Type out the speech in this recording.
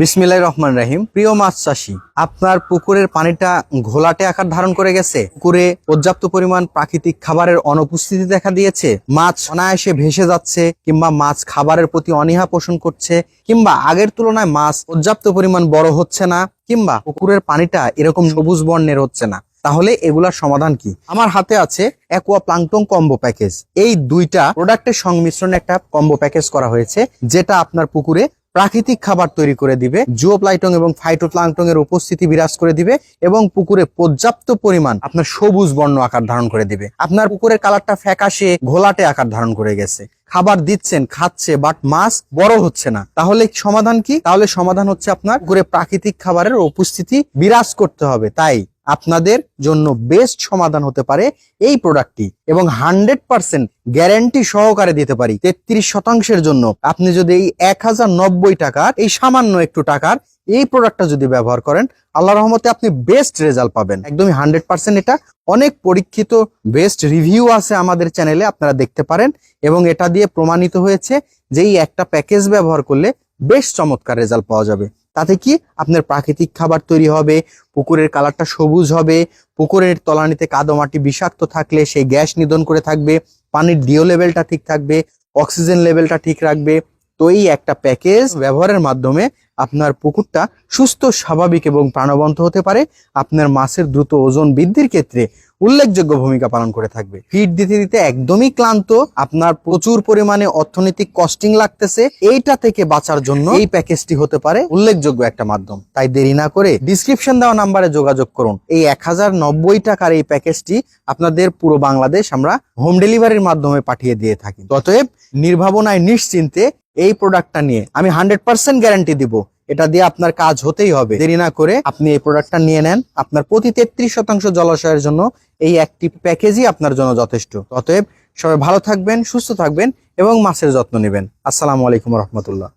বিসমিল্লাহ রহমান রাহিম। প্রিয় মাছ চাষি, আপনার পুকুরের পানিটা ঘোলাটে আকার ধারণ করে গেছে? পুকুরে পর্যাপ্ত পরিমাণ প্রাকৃতিক খাবারের অনুপস্থিতি দেখা দিয়েছে? মাছ অনায়াসে ভেসে যাচ্ছে কিংবা মাছ খাবারের প্রতি অনীহা পোষণ করছে কিংবা আগের তুলনায় মাছ পর্যাপ্ত পরিমাণ বড় হচ্ছে না কিংবা পুকুরের পানিটা এরকম সবুজ বর্ণের হচ্ছে না। তাহলে এগুলার সমাধান কি? আমার হাতে আছে অ্যাকোয়া প্লাংটন কম্বো প্যাকেজ এই দুইটা প্রোডাক্টের সংমিশ্রণে একটা কম্বো প্যাকেজ করা হয়েছে, যেটা আপনার পুকুরে প্রাকৃতিক খাবার তৈরি করে দিবে, জুওপ্লাইটং এবং ফাইটোপ্লাংটং এর উপস্থিতি বিরাজ করে দিবে এবং পুকুরে পর্যাপ্ত পরিমাণ আপনার সবুজ বর্ণ আকার ধারণ করে দিবে। আপনার পুকুরের কালারটা ফ্যাকাশে, ঘোলাটে আকার ধারণ করে গেছে। খাবার দিচ্ছেন, খাচ্ছে বাট মাছ বড় হচ্ছে না। তাহলে সমাধান কি? তাহলে সমাধান হচ্ছে আপনার পুকুরে প্রাকৃতিক খাবারের উপস্থিতি বিরাজ করতে হবে। তাই আপনাদের জন্য বেস্ট সমাধান হতে পারে এই প্রোডাক্টটি এবং হান্ড্রেড পার্সেন্ট গ্যারান্টি সহকারে দিতে পারি তেত্রিশ শতাংশের জন্য। আপনি যদি এই এক হাজার নব্বই টাকার, এই সামান্য একটু টাকার এই প্রোডাক্টটা যদি ব্যবহার করেন আল্লাহ রহমতে আপনি বেস্ট রেজাল্ট পাবেন। একদমই হান্ড্রেড পার্সেন্ট এটা। অনেক পরীক্ষিত বেস্ট রিভিউ আছে আমাদের চ্যানেলে আপনারা দেখতে পারেন। এবং এটা দিয়ে প্রমাণিত হয়েছে যে এই একটা প্যাকেজ ব্যবহার করলে বেশ চমৎকার রেজাল্ট পাওয়া যাবে। তাতে কি আপনার প্রাকৃতিক খাবার তৈরি হবে, পুকুরের কালারটা সবুজ হবে, পুকুরের তলানিতে কাদো মাটি বিষাক্ত থাকলে সেই গ্যাস নিধন করে থাকবে, পানির ডিও লেভেলটা ঠিক থাকবে অক্সিজেন লেভেলটা ঠিক রাখবে। তো এই একটা প্যাকেজ ব্যবহারের মাধ্যমে আপনার পুকুরটা সুস্থ, স্বাভাবিক এবং প্রাণবন্ত হতে পারে। আপনার মাছের দ্রুত ওজন বৃদ্ধির ক্ষেত্রে উল্লেখযোগ্য ভূমিকা পালন করে থাকবে। ফিড দিতে দিতে একদমই ক্লান্ত, আপনার প্রচুর পরিমাণে অর্থনৈতিক কস্টিং লাগতেছে, এইটা থেকে বাঁচার জন্য এই প্যাকেজটি হতে পারে উল্লেখযোগ্য একটা মাধ্যম। তাই দেরি না করে ডিসক্রিপশন দেওয়া নাম্বারে যোগাযোগ করুন। এই এক হাজার নব্বই টাকার এই প্যাকেজটি আপনাদের পুরো বাংলাদেশ আমরা হোম ডেলিভারির মাধ্যমে পাঠিয়ে দিয়ে থাকি। অতএব নির্ভাবনায় নিশ্চিন্তে এই প্রোডাক্টটা নিয়ে আমি হান্ড্রেড পার্সেন্ট গ্যারান্টি দিব। এটা দিয়ে আপনার কাজ হতেই হবে। দেরি না করে আপনি এই প্রোডাক্টটা নিয়ে নেন। আপনার প্রতি তেত্রিশ শতাংশ জলাশয়ের জন্য এই একটি প্যাকেজই আপনার জন্য যথেষ্ট। অতএব সবাই ভালো থাকবেন, সুস্থ থাকবেন এবং মাছের যত্ন নেবেন। আসসালামু আলাইকুম রহমতুল্লাহ।